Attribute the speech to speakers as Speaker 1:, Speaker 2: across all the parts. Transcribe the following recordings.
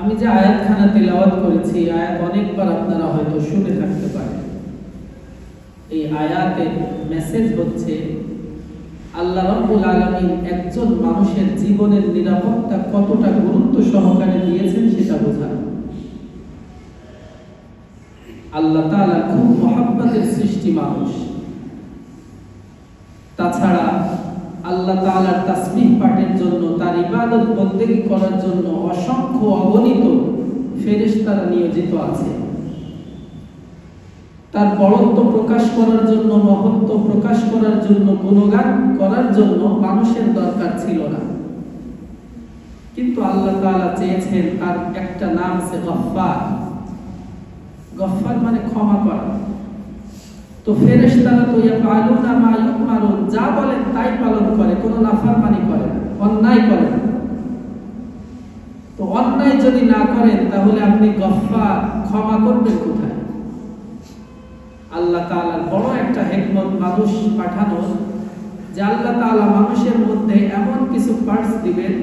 Speaker 1: আমি যে আয়াতখানা তেলাওয়াত করেছি আয়াত অনেকবার আপনারা হয়তো শুনে থাকতে পারেন। এই আয়াতের মেসেজ হচ্ছে, আল্লাহ রাব্বুল আলামিন একজন মানুষের জীবনের নিরাপত্তা কতটা গুরুত্ব সহকারে দিয়েছেন সেটা বোঝানো। আল্লাহ তাআলা খুব মহাব্বতের সৃষ্টি মানুষ। তাছাড়া আল্লাহ তাআলার তাসবিহ পাঠের জন্য, তার ইবাদত বন্দেগী করার জন্য অসংখ্য অগণিত ফেরেশতারা নিয়োজিত আছে। তার বড়ত্ব প্রকাশ করার জন্য, মহত্ব প্রকাশ করার জন্য, গুণগান করার জন্য মানুষের দরকার ছিল না। কিন্তু আল্লাহ তাআলা চেয়েছেন তার একটা নাম সে গফফার। গফফার মানে ক্ষমা করা। তো ফেরেশতারা তো ইয়াফআলুনা মা ইউমারুন, যা বলেন তাই পালন করে, কোনো নাফরমানি করে না, অন্যায় করে না। তো অন্যায় যদি না করেন, তাহলে আপনি গফফার, ক্ষমা করবেন কোথায়? আল্লাহ তাআলার বড় একটা হেকমত মানুষ পাঠানো যে আল্লাহ তাআলা মানুষের মধ্যে এমন কিছু পার্টস দিবেন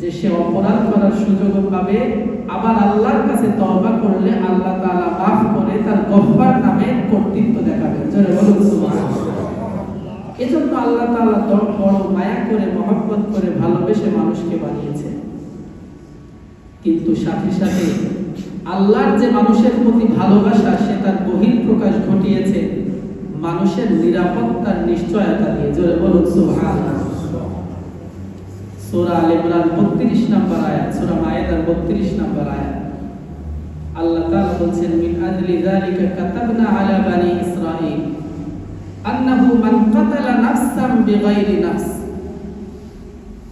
Speaker 1: যে সে অপরাধ করার সুযোগও পাবে, আবার আল্লাহর কাছে তওবা করলে আল্লাহ তাআলা মাফ করে তার গফফার নামে কর্তৃত্ব দেখাবেন জোরে বলুন, সুবহানাল্লাহ। এজন্য আল্লাহ তাআলা দ- বড় মায়া করে, মহব্বত করে ভালোবেসে মানুষকে বানিয়েছে। কিন্তু সাথে সাথে আল্লাহর যে মানুষের প্রতি ভালোবাসা, সে তার বহির প্রকাশ ঘটিয়েছে। মানুষের নিরাপত্তার নিশ্চয়তা দিয়ে জোরে বলুন, সুবহানাল্লাহ। সূরা আল ইমরান 32 নম্বর আয়াত, সূরা মায়েদার 32 নম্বর আয়াত। আল্লাহ তাআলা বলছেন, মিন আজলি যালিকা কাতাবনা আলা বানি ইসরাঈল। আন্নাহু মান কাতালা নাফসান বিগাইরি নাফস।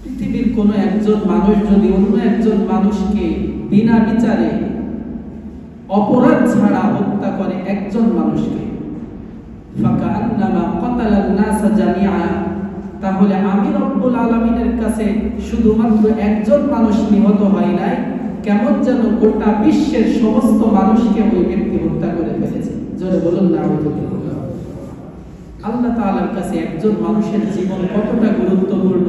Speaker 1: পৃথিবীর কোন একজন মানুষ যদি অন্য একজন মানুষকে বিনা বিচারে অপরাধ ছাড়া হত্যা করে একজন মানুষকে ফাকান্নামা কাতালান নাসা জামিআ। তাহলে আমি রব্বুল আলামিনের কাছে শুধুমাত্র একজন মানুষ নিহত হয় নাই, কেমন যেন গোটা বিশ্বের সমস্ত মানুষকে ওই ব্যক্তি হত্যা করে ফেলেছে। জোরে বলুন, না আল্লাহ তাআলার কাছে একজন মানুষের জীবন কতটা গুরুত্বপূর্ণ?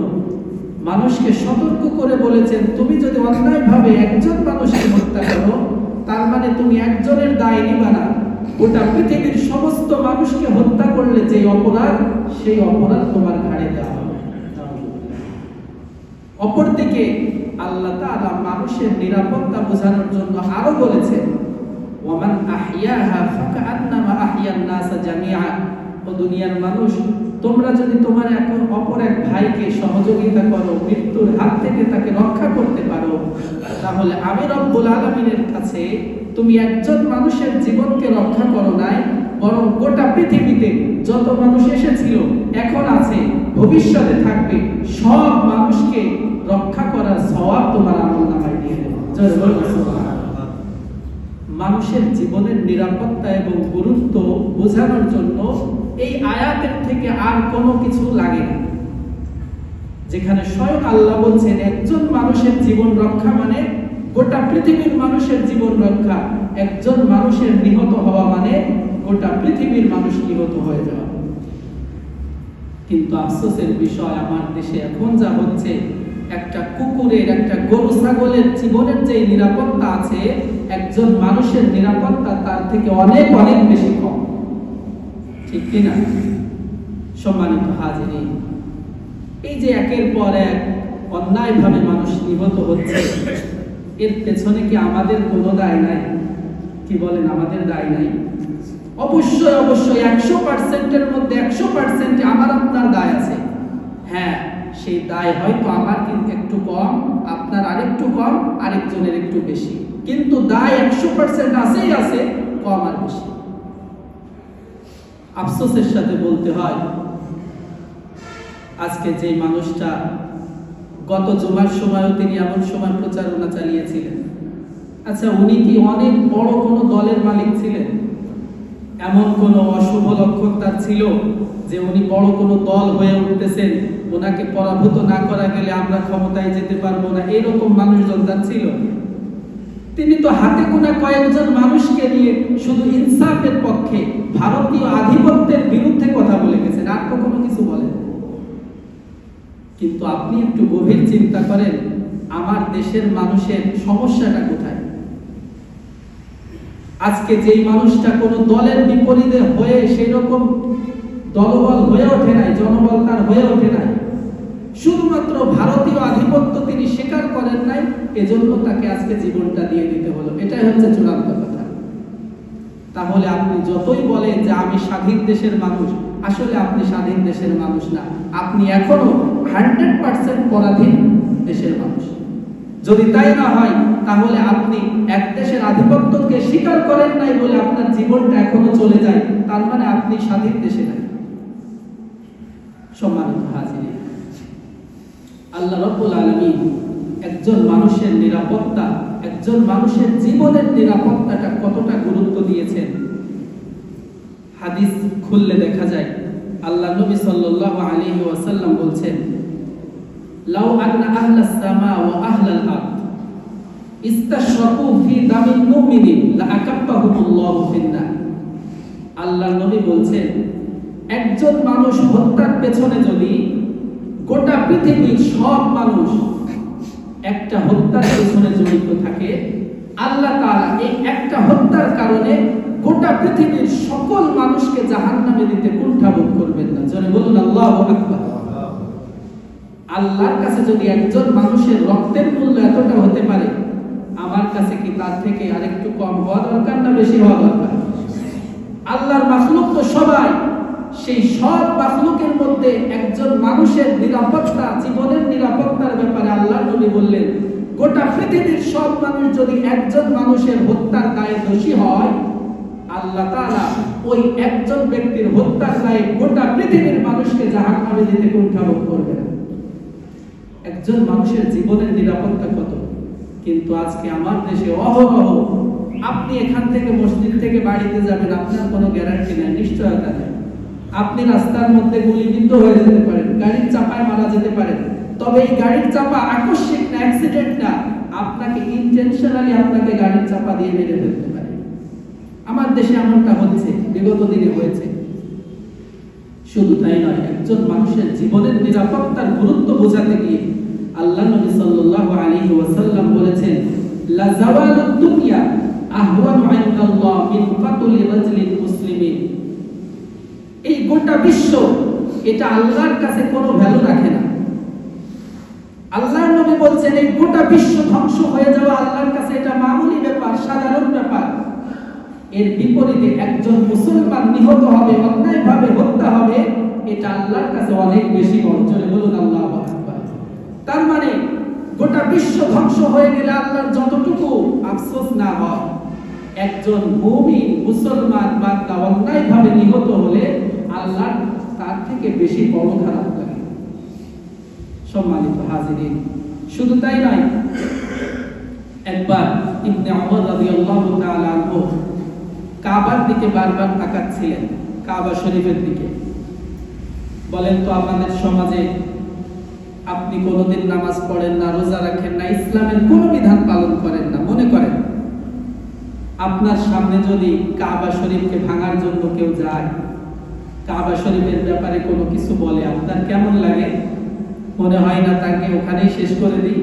Speaker 1: মানুষকে সতর্ক করে বলেছেন, তুমি যদি অন্যায়ভাবে একজন মানুষকে হত্যা করো, তার মানে তুমি একজনের দায় নিবা না। ওটা পৃথিবীর সমস্ত মানুষকে হত্যা করলে যে অপরাধ, সেই অপরাধ তোমার ঘাড়ে অপরদিকে আল্লাহ তাআলা মানুষের নিরাপত্তা বোঝানোর জন্য আরও বলেছেন, ওয়ামান আহইয়াহা ফাকান্নামা আহইয়ান নাসা জামিআ। ও দুনিয়ার মানুষ, তোমরা যদি তোমার এক অপর এক ভাইকে সহযোগিতা করো, মৃত্যুর হাত থেকে তাকে রক্ষা করতে পারো, তাহলে আমি রব্বুল আলামিনের কাছে তুমি একজন মানুষের জীবনকে রক্ষা করো নাই, বরং গোটা পৃথিবীতে যত মানুষ এসেছিল, এখন আছে। ভবিষ্যতে থাকবে, সব মানুষকে রক্ষা করার সওয়াব তোমার আমল নামায়। মানুষের জীবনের নিরাপত্তা এবং গুরুত্ব বোঝানোর জন্য এই আয়াতের থেকে আর কোনো কিছু লাগে না। যেখানে স্বয়ং আল্লাহ বলছেন, একজন মানুষের জীবন রক্ষা মানে গোটা পৃথিবীর মানুষের জীবন রক্ষা। একজন মানুষের নিহত হওয়া মানে গোটা পৃথিবীর মানুষ নিহত হয়ে যাওয়া। কিন্তু আফসোসের বিষয়, আমার দেশে এখন যা হচ্ছে, একটা কুকুরের, একটা গরু ছাগলের জীবনের যে নিরাপত্তা আছে, একজন মানুষের নিরাপত্তা তার থেকে অনেক অনেক বেশি কম। ঠিক কিনা? সম্মানিত হাজিরি এই যে একের পর এক অন্যায়ভাবে মানুষ নিহত হচ্ছে, এর পেছনে কি আমাদের কোনো দায় নাই? কি বলেন, আমাদের দায় নাই। অবশ্যই অবশ্যই একশো পার্সেন্টের মধ্যে একশো পার্সেন্ট আমার আপনার দায় আছে। হ্যাঁ সেই দায় হয়তো আমার কিন্তু একটু কম, আপনার আরেকটু কম, আরেকজনের একটু বেশি। কিন্তু দায় একশো পার্সেন্ট আছেই আছে, কম আর বেশি। আফসোসের সাথে বলতে হয়, আজকে যে মানুষটা গত জুমার সময়ও তিনি এমন সময় প্রচারণা চালিয়েছিলেন। আচ্ছা উনি কি অনেক বড় কোনো দলের মালিক ছিলেন? এমন কোনো অশুভ লক্ষণ তার ছিল যে উনি বড় কোনো দল হয়ে উঠতেছেন, ওনাকে পরাভূত না করা গেলে আমরা ক্ষমতায় যেতে পারব না, এরকম মানুষজন তার ছিল। তিনি তো হাতে গোনা কয়েকজন মানুষকে নিয়ে শুধু ইনসাফের পক্ষে ভারতীয় আধিপত্যের বিরুদ্ধে কথা বলে গেছেন, আর কখনো কিছু বলেন কিন্তু আপনি একটু গভীর চিন্তা করেন, আমার দেশের মানুষের সমস্যাটা কোথায়? আজকে যেই মানুষটা কোনো দলের বিপরীতে হয়ে সেই রকম দলবল হয়ে ওঠে নাই, জনবল তার হয়ে ওঠে নাই। শুধুমাত্র ভারতীয় আধিপত্য তিনি স্বীকার করেন নাই, এজন্য তাকে আজকে জীবনটা দিয়ে দিতে হলো। এটাই হচ্ছে চূড়ান্ত কথা। তাহলে আপনি যতই বলেন যে আমি স্বাধীন দেশের মানুষ, আসলে আপনি স্বাধীন দেশের মানুষ না। আপনি এখনও হান্ড্রেড পার্সেন্ট পরাধীন দেশের মানুষ। যদি তাই না হয় তাহলে আপনি এক দেশের আধিপত্যকে স্বীকার করেন নাই বলে আপনার জীবনটা এখনও চলে যায়, তার মানে আপনি স্বাধীন দেশে নাই। সম্মানিত হাজির আল্লাহ রব্বুল আলামিন একজন মানুষের নিরাপত্তা, একজন মানুষের জীবনের নিরাপত্তাটা কতটা গুরুত্ব দিয়েছেন? হাদিস খুললে দেখা যায়, আল্লাহ নবী সাল্লাল্লাহু আলাইহি ওয়াসাল্লাম বলছেন, লাউ আহলাস সামা ওয়া আহলাল আরদ। ইস্তাশরাকু ফি দামিল মুমিনিন লা ফিন্নার। আল্লাহ নবী বলছেন, একজন মানুষ হত্যার পেছনে যদি গোটা পৃথিবীর সব মানুষ একটা হত্যার পেছনে জড়িত থাকে, আল্লাহ তাআলা এই একটা হত্যার কারণে গোটা পৃথিবীর সকল মানুষকে জাহান্নামে দিতে কুণ্ঠাবোধ করবেন না। জনে বলুন, আল্লাহু আকবার। আল্লাহর কাছে যদি একজন মানুষের রক্তের মূল্য এতটা হতে পারে আমার কাছে কি তার থেকে আরেকটু কম হওয়া দরকার না বেশি হওয়া দরকার? আল্লাহর মাখলুক তো সবাই। সেই সব মাখলুকের মধ্যে একজন মানুষের নিরাপত্তা, জীবনের নিরাপত্তার ব্যাপারে আল্লাহ নবী বললেন, গোটা পৃথিবীর সব মানুষ যদি একজন মানুষের হত্যার দায়ে দোষী হয়, আল্লাহ তাআলা ওই একজন ব্যক্তির হত্যার দায়ে গোটা পৃথিবীর মানুষকে জাহান্নামে দিতে কুণ্ঠাবোধ করবে একজন মানুষের জীবনের নিরাপত্তা কত? কিন্তু আজকে আমার দেশে অহরহ আপনি এখান থেকে মসজিদ থেকে বাড়িতে যাবেন, আপনার কোনো গ্যারান্টি নেই, নিশ্চয়তা নেই। আপনি রাস্তার মধ্যে গুলিবিদ্ধ হয়ে যেতে পারেন, গাড়ির চাপায় মারা যেতে পারেন। তবে এই গাড়ির চাপা আকস্মিক না অ্যাক্সিডেন্ট না, আপনাকে ইন্টেনশনালি আপনাকে গাড়ির চাপা দিয়ে মেরে ফেলতে পারে। আমার দেশে এমনটা হচ্ছে, বিগত দিনে হয়েছে। শুধু তাই নয়, একজন মানুষের জীবনের নিরাপত্তার গুরুত্ব বোঝাতে গিয়ে আল্লাহ নবী সাল্লাল্লাহু আলাইহি ওয়াসাল্লাম বলেছেন, লা জাওয়ালুদ দুনিয়া আহওয়ানু ইনদাল্লাহ মিন কাতলি রাজলিন মুসলিমিন। এই গোটা বিশ্ব, এটা আল্লাহর কাছে কোনো ভ্যালু রাখে না। আল্লাহর নবী বলছেন, এই গোটা বিশ্ব ধ্বংস হয়ে যাওয়া আল্লাহর কাছে এটা মামুলি ব্যাপার, সাধারণ ব্যাপার। এর বিপরীতে একজন মুসলমান নিহত হবে, অন্যায়ভাবে হত্যা হবে, এটা আল্লাহর কাছে অনেক বেশি বড়। চলে বলুন, আল্লাহ। তার মানে গোটা বিশ্ব ধ্বংস হয়ে গেলে আল্লাহর যতটুকু আফসোস না হয়, একজন মুমিন মুসলমান বান্দা অন্যায়ভাবে নিহত হলে আল্লাহ তার থেকে বেশি বড় খারাপ লাগে সম্মানিত হাজিরিন, শুধু তাই নয়, একবার ইবনে ওমর রাদিয়াল্লাহু তাআলা কাবার দিকে বারবার তাকাচ্ছিলেন, কাবা শরীফের দিকে। বলেন তো আমাদের সমাজে আপনি কোনোদিন নামাজ পড়েন না, রোজা রাখেন না, ইসলামের কোনো বিধান পালন করেন না, মনে করেন? আপনার সামনে যদি কাবা শরীফকে ভাঙার জন্য কেউ যায়, কাবা শরীফের ব্যাপারে কোনো কিছু বলে, আপনার কেমন লাগে? মনে হয় না তাকে ওখানেই শেষ করে দিই।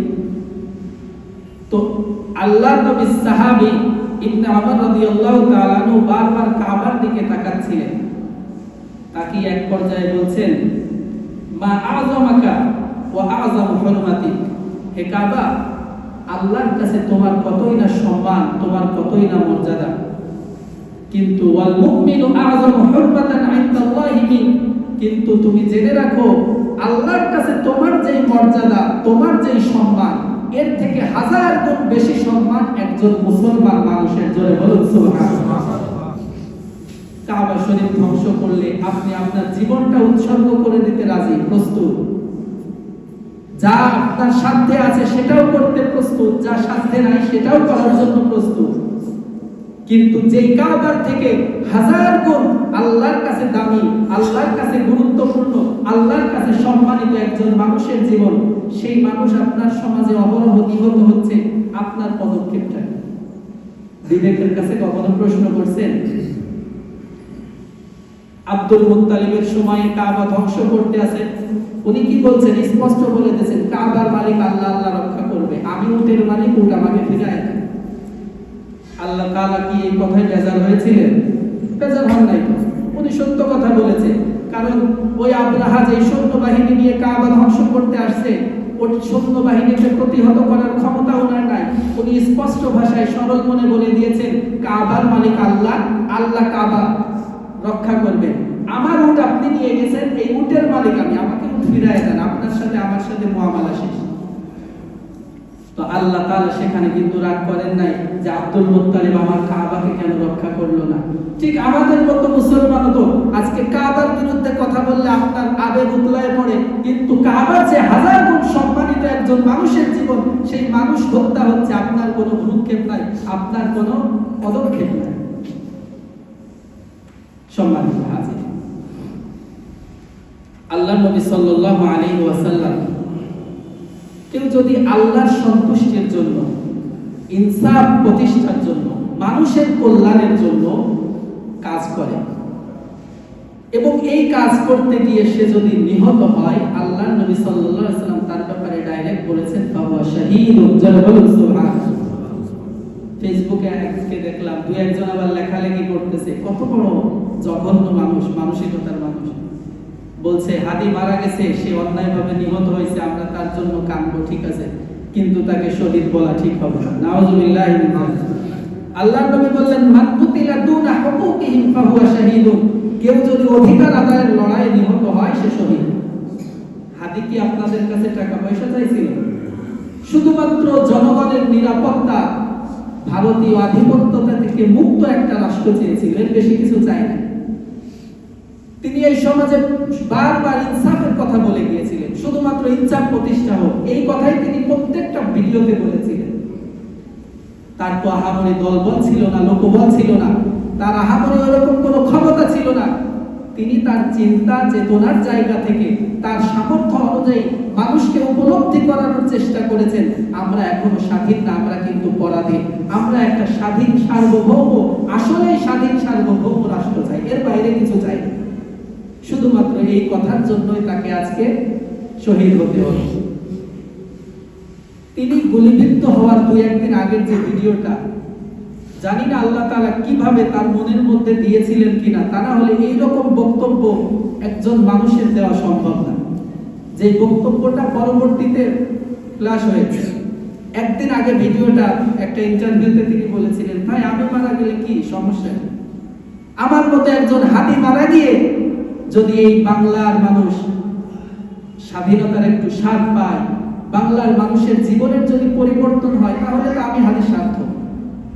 Speaker 1: তো আল্লাহ নবী সাহাবি ইবনে ওমর রাদিয়াল্লাহু তাআলা বারবার কাবার দিকে তাকাচ্ছিলেন। তাকে এক পর্যায়ে বলছেন, মা আযমাকা হে কাবা, আল্লাহর কাছে তোমার কতই না সম্মান, তোমার কতই না মর্যাদা। কিন্তু কিন্তু তুমি জেনে রাখো, আল্লাহর কাছে তোমার যেই মর্যাদা, তোমার যেই সম্মান, এর থেকে হাজার গুণ বেশি সম্মান একজন মুসলমান মানুষের জন্য বলুন, সুবহানাল্লাহ। কাবা শরীফ ধ্বংস করলে আপনি আপনার জীবনটা উৎসর্গ করে দিতে রাজি, প্রস্তুত। যা আপনার সাধ্যে আছে সেটাও করতে প্রস্তুত, যা সাধ্যে নাই সেটাও করার জন্য প্রস্তুত কিন্তু যেই কাবার থেকে হাজার গুণ আল্লাহর কাছে দামি, আল্লাহর কাছে গুরুত্বপূর্ণ, আল্লাহর কাছে সম্মানিত একজন মানুষের জীবন, সেই মানুষ আপনার সমাজে অবরোহ নিহত হচ্ছে, আপনার পদক্ষেপটা? বিবেকের কাছে কখনো প্রশ্ন করছেন আব্দুল মুত্তালিবের সময় কাবা ধ্বংস করতে আসেন উনি কি বলছেন? স্পষ্ট বলে দিয়েছেন, কাবার মালিক আল্লাহ আল্লাহ রক্ষা করবে। আমি উটের মালিক, উট আমাকে ফিরায় দেন আল্লাহ তাআলা কি এই কথায় বেজার হয়েছিলেন? বেজার হন নাই তো। উনি সত্য কথা বলেছে কারণ ওই আব্রাহা যে সৈন্য বাহিনী নিয়ে কাবা ধ্বংস করতে আসছে, ওই সৈন্য বাহিনীকে প্রতিহত করার ক্ষমতা ওনার নাই। উনি স্পষ্ট ভাষায় সরল মনে বলে দিয়েছেন, কাবার মালিক আল্লাহ আল্লাহ কাবা। রক্ষা করবে। আমার উট আপনি নিয়ে গেছেন, এই উটের মালিক আমি। আমাকে উট ফিরায় দেন, আপনার সাথে আমার সাথে মুআমালা শেষ। তো আল্লাহ তাআলা সেখানে কিন্তু রাগ করেন নাই যে আব্দুল মুত্তালিব আমার কাবাকে কেন রক্ষা করল না? ঠিক আমাদের মতো মুসলমান তো আজকে কাবার বিরুদ্ধে কথা বললে আপনার আবেগ উতলায় পড়ে, কিন্তু কাবার যে হাজার গুণ সম্মানিত একজন মানুষের জীবন, সেই মানুষ হত্যা হচ্ছে, আপনার কোনো ভ্রুক্ষেপ নাই, আপনার কোনো পদক্ষেপ নাই সম্মানিত হাজির আল্লাহ নবী সাল্লাল্লাহু আলাইহি ওয়াসাল্লাম। কেউ যদি আল্লাহর সন্তুষ্টির জন্য, ইনসাফ প্রতিষ্ঠার জন্য, মানুষের কল্যাণের জন্য কাজ করে এবং এই কাজ করতে গিয়ে সে যদি নিহত হয় আল্লাহ নবী ওয়াসাল্লাম তার ব্যাপারে ডাইরেক্ট বলেছেন ফেসবুকে দেখলাম দুই একজন আবার লেখালেখি করতেছে, কত বড় জঘন্য মানুষ, মানসিকতার মানুষ। বলছে, হাদি মারা গেছে, সে অন্যায়ভাবে নিহত হয়েছে, আমরা তার জন্য কানবো ঠিক আছে? কিন্তু তাকে শহীদ বলা ঠিক হবে না। নাউজুবিল্লাহ আল্লাহ নবী বললেন দুনা হুকুকিহিম ফাহুয়া কেউ যদি অধিকার আদায়ের লড়াইয়ে নিহত হয়, সে শহীদ। হাদি কি আপনাদের কাছে টাকা পয়সা চাইছিল? শুধুমাত্র জনগণের নিরাপত্তা, ভারতীয় আধিপত্যতা থেকে মুক্ত একটা রাষ্ট্র চেয়েছিল, এর বেশি কিছু চাই না তিনি এই সমাজে বারবার ইনসাফের কথা বলে গিয়েছিলেন। শুধুমাত্র ইনসাফ প্রতিষ্ঠা হোক, এই কথাই তিনি প্রত্যেকটা ভিডিওতে বলেছিলেন। তার তো আহামরি দলবল ছিল না, লোকবল ছিল না, তার আহামরি ওরকম কোনো ক্ষমতা ছিল না। তিনি তার চিন্তা, চেতনার জায়গা থেকে, তার সামর্থ্য অনুযায়ী মানুষকে উপলব্ধি করানোর চেষ্টা করেছেন। আমরা এখনও স্বাধীন না, আমরা কিন্তু পরাধীন। আমরা একটা স্বাধীন সার্বভৌম, আসলেই স্বাধীন সার্বভৌম রাষ্ট্র চাই, এর বাইরে কিছু চাই না। শুধুমাত্র এই কথার জন্যই তাকে আজকে শহীদ হতে হলো তিনি গুলিবিদ্ধ হওয়ার দুই একদিন আগের যে ভিডিওটা, জানি না আল্লাহ তাআলা কীভাবে তার মনের মধ্যে দিয়েছিলেন কিনা, তা না হলে এইরকম বক্তব্য একজন মানুষের দেওয়া সম্ভব না। যে বক্তব্যটা পরবর্তীতে ফ্ল্যাশ হয়েছে। একদিন আগে ভিডিওটা একটা ইন্টারভিউতে তিনি বলেছিলেন, ভাই, আমি মারা গেলে কি সমস্যা? আমার মতো একজন হাতি মারা গিয়ে যদি এই বাংলার মানুষ স্বাধীনতার একটু স্বাদ পায়, বাংলার মানুষের জীবনের যদি পরিবর্তন হয়, তাহলে তো আমি হাতে স্বার্থ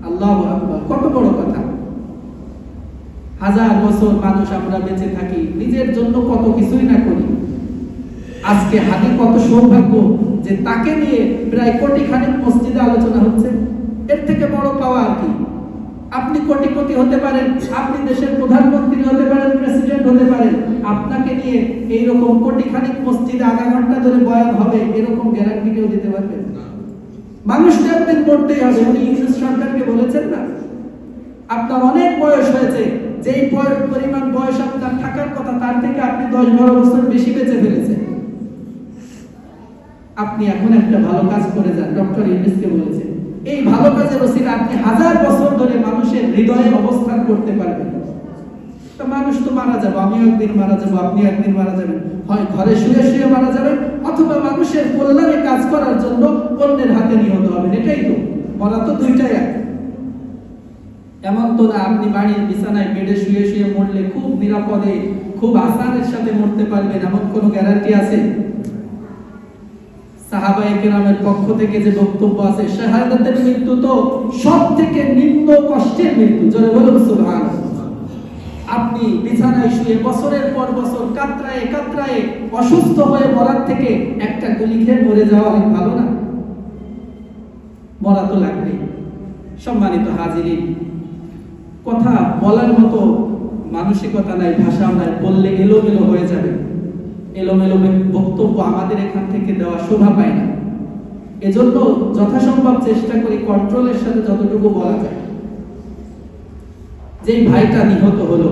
Speaker 1: আল্লাহ আকবার, কত বড় কথা। হাজার বছর মানুষ আমরা বেঁচে থাকি, নিজের জন্য কত কিছুই না করি। আজকে হাতে কত সৌভাগ্য যে তাকে নিয়ে প্রায় কোটি খানিক মসজিদে আলোচনা হচ্ছে। এর থেকে বড় পাওয়া আর কি? আপনি কোটিপতি হতে পারেন আপনি দেশের প্রধানমন্ত্রী হতে পারেন প্রেসিডেন্ট হতে পারেন। আপনাকে নিয়ে এইরকম কোটি খানিক মসজিদে আধা ঘণ্টা ধরে বয়ান হবে এরকম গ্যারান্টি কেউ দিতে পারবেন মানুষ একদিন মরতেই হবে উনি ইংরেজ সরকারকে বলেছেন না? আপনার অনেক বয়স হয়েছে যেই বয়স পরিমাণ বয়স আপনার থাকার কথা তার থেকে আপনি দশ বারো বছর বেশি বেঁচে ফেলেছেন। আপনি এখন একটা ভালো কাজ করে যান ডক্টর ইউনিসকে বলেছেন। এই ভালো কাজের ওসিলা আপনি হাজার বছর ধরে মানুষের হৃদয়ে অবস্থান করতে পারবেন। তো মানুষ তো মারা যাব, আমিও একদিন মারা যাব, আপনি একদিন মারা যাবেন। হয় ঘরে শুয়ে শুয়ে মারা যাবেন, অথবা মানুষের কল্যাণে কাজ করার জন্য অন্যের হাতে নিহত হবেন, এটাই তো। মরা তো দুইটাই এক। এমন তো না, আপনি বাড়ির বিছানায় বেডে শুয়ে শুয়ে মরলে খুব নিরাপদে, খুব আসানের সাথে মরতে পারবেন, এমন কোনো গ্যারান্টি আছে? পক্ষ থেকে যে বক্তব্য আছে, শাহাদাতের মৃত্যু তো সব থেকে নিম্ন কষ্টের মৃত্যু। জোরে বলুন, সুবহানাল্লাহ। আপনি বিছানায় শুয়ে বছরের পর বছর অসুস্থ হয়ে মরার থেকে একটা গুলি খেয়ে মরে যাওয়া অনেক ভালো না? মরা তো লাগবেই সম্মানিত হাজিরিন, কথা বলার মতো মানসিকতা নাই ভাষা নাই, বললে এলোমেলো হয়ে যাবে। এলোমেলো বক্তব্য আমাদের এখান থেকে দেওয়া শোভা পায় না। এজন্য যথাসম্ভব চেষ্টা করি কন্ট্রোলের সাথে যতটুকু বলা যায়। যেই ভাইটা নিহত হলো,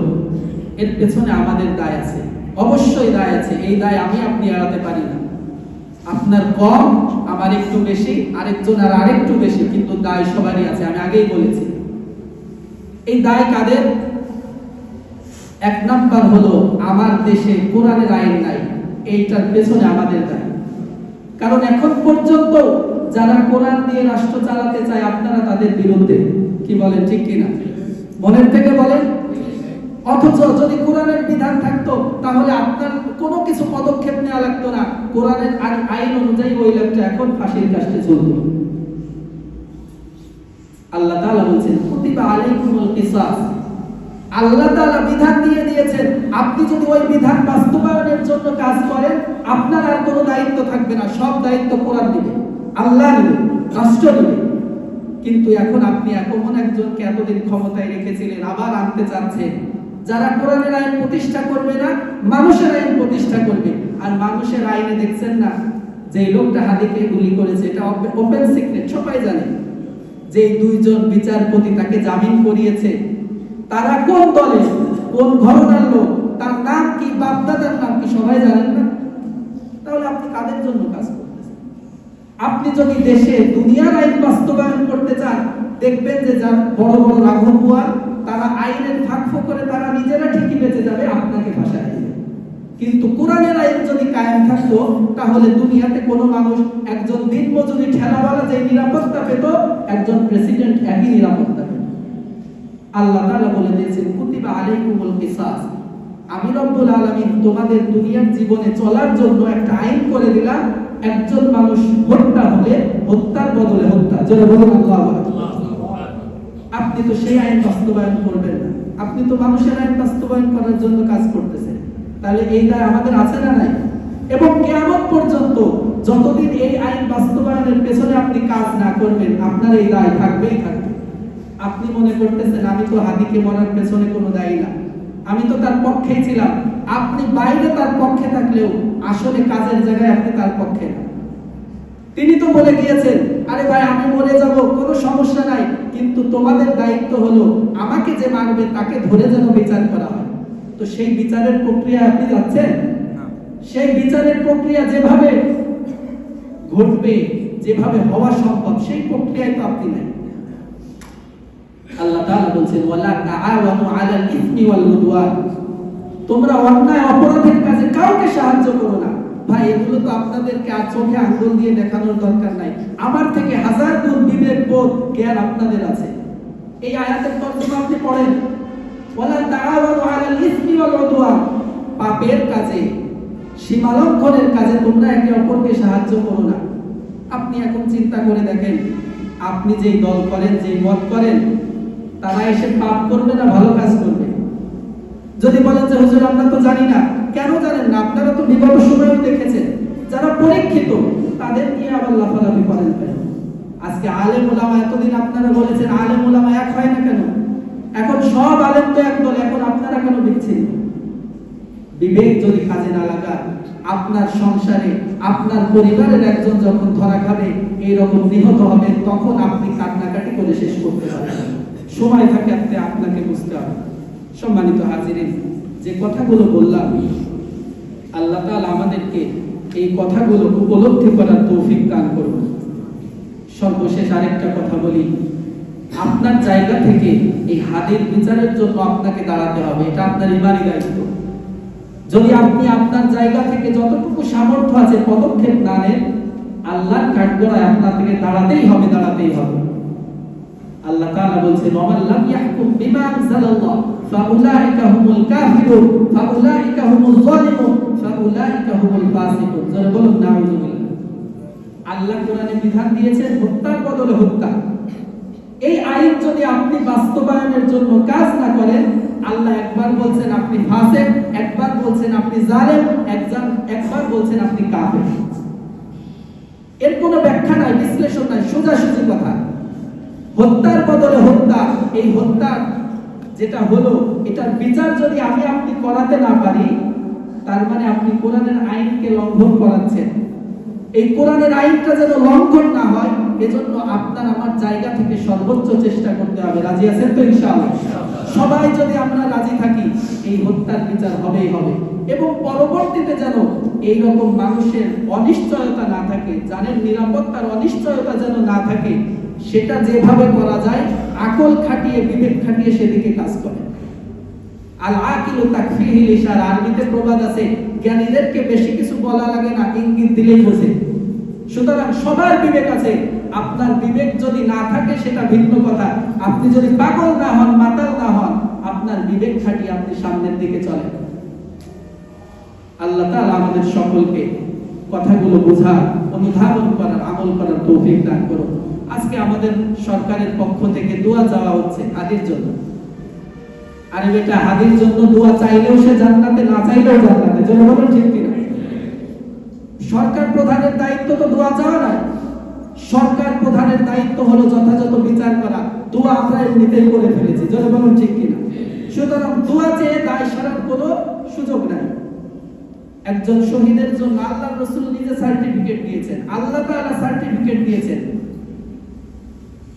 Speaker 1: এর পেছনে আমাদের দায় আছে। অবশ্যই দায় আছে, এই দায় আমি আপনি এড়াতে পারি না। আপনার কম, আমার একটু বেশি, আরেকজন আর আরেকটু বেশি, কিন্তু দায় সবারই আছে, আমি আগেই বলেছি। এই দায় কাদের? এক নাম্বার হলো, আমার দেশে কোরআনের আইন নাই। এইটার পেছনে আমাদের দায়। কারণ এখন পর্যন্ত যারা কোরআন দিয়ে রাষ্ট্র চালাতে চায়, আপনারা তাদের বিরুদ্ধে। কি বলেন, ঠিক কিনা? মনের থেকে বলেন? অথচ যদি কোরআনের বিধান থাকতো, তাহলে আপনার কোনো কিছু পদক্ষেপ নেওয়া লাগতো না। কোরআনের আইন- অনুযায়ী ওই লোকটা এখন ফাঁসির কাছে চলতো আল্লাহ তাআলা বলছেন, কুতিবা আলাইকুমুল কিসাস। আল্লাহ তাআলা বিধান দিয়ে দিয়েছেন, আপনি যদি ওই বিধান বাস্তবায়নের জন্য কাজ করেন, আপনার আর কোনো দায়িত্ব থাকবে না, সব দায়িত্ব কোরআন দিবে, আল্লাহ দিবে, রাষ্ট্র দিবে। কিন্তু এখন আপনি এমন একজনকে এতদিন ক্ষমতায় রেখেছিলেন, আবার আনতে চাচ্ছেন, যারা কোরআনের আইন প্রতিষ্ঠা করবে না, মানুষের আইন প্রতিষ্ঠা করবে। আর মানুষের আইনে দেখছেন না যে লোকটা হাদিকে গুলি করেছে, এটা ওপেন সিক্রেট সবাই জানে। যে দুইজন বিচারপতি তাকে জামিন করিয়েছে তারা কোন দলে, কোন ঘটনার লোক, তার নাম কি, বাপদাদার নাম কি সবাই জানেন না? তাহলে আপনি কাদের জন্য কাজ করতেছেন? আপনি যদি দেশে দুনিয়ার আইন বাস্তবায়ন করতে চান, দেখবেন যে যার বড় বড় রাঘব বুয়ার তারা আইনের ফাঁক করে তারা নিজেরা ঠিকই বেঁচে যাবে, আপনাকে ভাষায় কিন্তু কোরআনের আইন যদি কায়েম থাকতো, তাহলে দুনিয়াতে কোনো মানুষ একজন দিন মজুরি ঠেলাওয়ালা যে নিরাপত্তা পেত, একজন প্রেসিডেন্ট একই নিরাপত্তা পেত। আল্লাহ তাআলা বলে দিয়েছেন, কুতিবা আলাইকুমুল কিসাস। আমি রব্বুল আলামিন তোমাদের দুনিয়ার জীবনে চলার জন্য একটা আইন করে দিলাম, একজন মানুষ হত্যা হলে হত্যার বদলে হত্যা। যেটা বলুন, আল্লাহু আপনি তো সেই আইন বাস্তবায়ন করবেন না। আপনি তো মানুষের আইন বাস্তবায়ন করার জন্য কাজ করতেছেন। তাহলে এই দায় আমাদের আছে না নাই? এবং কেমন পর্যন্ত যতদিন এই আইন বাস্তবায়নের পেছনে আপনি কাজ না করবেন, আপনার এই দায় থাকবেই থাকবে। আপনি মনে করতেছেন আমি তো হাদিকে মরার পেছনে কোনো দায়ী না। আমি তো তার পক্ষেই ছিলাম। আপনি বাইরে তার পক্ষে থাকলেও আসলে কাজের জায়গায় আপনি তার পক্ষে না। তিনি তো বলে গিয়েছেন আরে ভাই আমি মরে যাব কোনো সমস্যা নাই। কিন্তু তোমাদের দায়িত্ব হলো আমাকে যে মারবে তাকে ধরে যেন বিচার করা হয়। তো সেই বিচারের প্রক্রিয়া আপনি যাচ্ছেন? সেই বিচারের প্রক্রিয়া যেভাবে ঘটবে যেভাবে হওয়া সম্ভব সেই প্রক্রিয়ায় তো আপনি নাই আল্লাহ তাআলা বলছেন, ওয়ালা তাআওয়ানু আলাল ইসমি ওয়াল উদওয়ান। তোমরা অন্যায়, অপরাধের কাজে কাউকে সাহায্য করো না। ভাই, এগুলো তো আপনাদেরকে আর চোখে আঙ্গুল দিয়ে দেখানোর দরকার নাই। আমার থেকে হাজার গুণ বিবেক, বোধ, জ্ঞান আপনাদের আছে। এই আয়াতের তর্জমা আপনি পড়েন। ওয়ালা তাআওয়ানু আলাল ইসমি ওয়াল উদওয়ান। পাপের কাজে, সীমালঙ্ঘনের কাজে তোমরা একে অপরকে সাহায্য করো না। আপনি এখন চিন্তা করে দেখেন, আপনি যেই দল করেন, যেই মত করেন তারা এসে পাপ করবে না, ভালো কাজ করবে। যদি বলেন যে, হুজুর, আমরা তো জানি না। কেন জানেন না? আপনারা তো বিগত সময়েও দেখেছেন, যারা পরীক্ষিত, তাদের নিয়ে আবার লাফালাফি করেন আজকে আলেম ওলামা এতদিন আপনারা বলেছেন, আলেম ওলামা এক হয় না কেন? এখন সব আলেম তো এক দল, এখন আপনারা কেন বিচ্ছিন্ন? বিবেক যদি কাজে না লাগান, আপনার সংসারে, আপনার পরিবারের একজন যখন ধরা খাবে, এইরকম নিহত হবে, তখন আপনি কান্নাকাটি করে শেষ করতে পারবেন। সময় থাকে আপনি আপনাকে বুঝতে হবে। সম্মানিত হাজিরিন, যে কথাগুলো বললাম, আল্লাহ তাআলা আমাদেরকে এই কথাগুলো উপলব্ধি করার তৌফিক দান করুন। সর্বশেষ আরেকটা কথা বলি, আপনার জায়গা থেকে এই হাদির বিচারের জন্য আপনাকে দাঁড়াতে হবে, এটা আপনার ইমানি দায়িত্ব। যদি আপনি আপনার জায়গা থেকে যতটুকু সামর্থ্য আছে, পদক্ষেপ না নেন, আল্লাহর কাঠগড়ায় আপনার থেকে দাঁড়াতেই হবে দাঁড়াতেই হবে। আল্লাহ তাআলা ওমান লাম ইয়াহকুম বিমা আনজালাল্লাহ, ফাউলাইকা হুমুল কাফিরুন, ফাউলাইকা হুমুল যালিমুন, ফাউলাইকা হুমুল ফাসিকুন। যারা বলুন নাউযুবিল্লাহ আল্লাহ কোরআনে বিধান হত্যার বদলে হত্যা। এই আইন যদি আপনি বাস্তবায়নের জন্য কাজ না করেন, আল্লাহ একবার বলছেন আপনি ফাসেক, একবার বলছেন আপনি জালেম, একজন, একবার বলছেন আপনি কাফের। এর কোনো ব্যাখ্যা নাই, বিশ্লেষণ নাই, সোজাসুজি কথা। হত্যার বদলে হত্যা। এই হত্যা যেটা হলো, এটার বিচার যদি আমি আপনি করাতে না পারি, তার মানে আপনি কোরআনের আইনকে লঙ্ঘন করাচ্ছেন। এই কোরআনের আইনটা যেন লঙ্ঘন না হয়, এজন্য আপনার আমার জায়গা থেকে সর্বোচ্চ চেষ্টা করতে হবে। রাজি আছেন তো ইনশাআল্লাহ? সবাই যদি আমরা রাজি থাকি, এই হত্যার বিচার হবেই হবে। এবং পরবর্তীতে যেন এই রকম মানুষের অনিশ্চয়তা না থাকে জানের নিরাপত্তার অনিশ্চয়তা যেন না থাকে সেটা যেভাবে করা যায়, আকল খাটিয়ে বিবেক খাটিয়ে সেদিকে কাজ করে। আল ইশারা আরবিতে প্রবাদ আছে, জ্ঞানীদেরকে বেশি কিছু বলা লাগে না, ইঙ্গিত দিলেই বোঝে। সুতরাং সবার বিবেক আছে, আপনার বিবেক যদি না থাকে, সেটা ভিন্ন কথা। আপনি যদি পাগল না হন, মাতাল না হন, আপনার বিবেক খাটিয়ে আপনি সামনের দিকে চলেন। আল্লাহ তাআলা আমাদের সকলকে কথাগুলো বোঝার, অনুধাবন করার, আমল করার তৌফিক দান করুন। আজকে আমাদের সরকারের পক্ষ থেকে দোয়া চাওয়া হচ্ছে হাদির জন্য। আরে বেটা, হাদির জন্য দোয়া চাইলেও সে জান্নাতে, না চাইলেও জান্নাতে যেন বলুন ঠিক কিনা? সরকার প্রধানের দায়িত্ব তো দোয়া চাওয়া নয়। সরকার প্রধানের দায়িত্ব হলো যথাযথ বিচার করা। দোয়া আমরা এমনিতেই করে ফেলেছি যেন বলুন ঠিক কিনা? সুতরাং দোয়া চেয়ে দায় সারার কোনো সুযোগ নাই। একজন শহীদের জন্য আল্লাহ রসুল নিজে সার্টিফিকেট দিয়েছেন। আল্লাহ তাআলা সার্টিফিকেট দিয়েছেন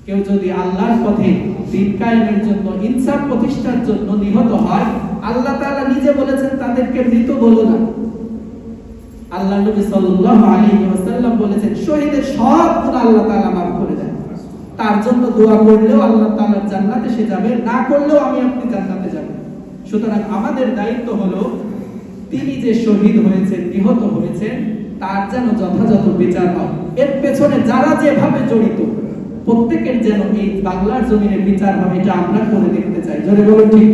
Speaker 1: কেউ যদি আল্লাহর পথে দিন কায়েমের জন্য, ইনসাফ প্রতিষ্ঠার জন্য নিহত হয়, আল্লাহ তাআলা নিজে বলেছেন, তাদেরকে মৃত বলো না। আল্লাহ নবী সাল্লাল্লাহু আলাইহি ওয়াসাল্লাম বলেছেন, শহীদের সব গুনাহ আল্লাহ তাআলা maaf করে দেন। তার জন্য দোয়া করলেও আল্লাহ তাআলার জান্নাতে সে যাবে, না করলেও আমি আপনি জান্নাতে যাব। সুতরাং আমাদের দায়িত্ব হলো, তিনি যে শহীদ হয়েছেন, নিহত হয়েছেন, তার যেন যথাযথ বিচার হয়। এর পেছনে যারা যেভাবে জড়িত প্রত্যেকের যেন এই বাংলার জমিনের বিচার হবে এটা আমরা করে দেখতে চাই। জোরে বলুন, ঠিক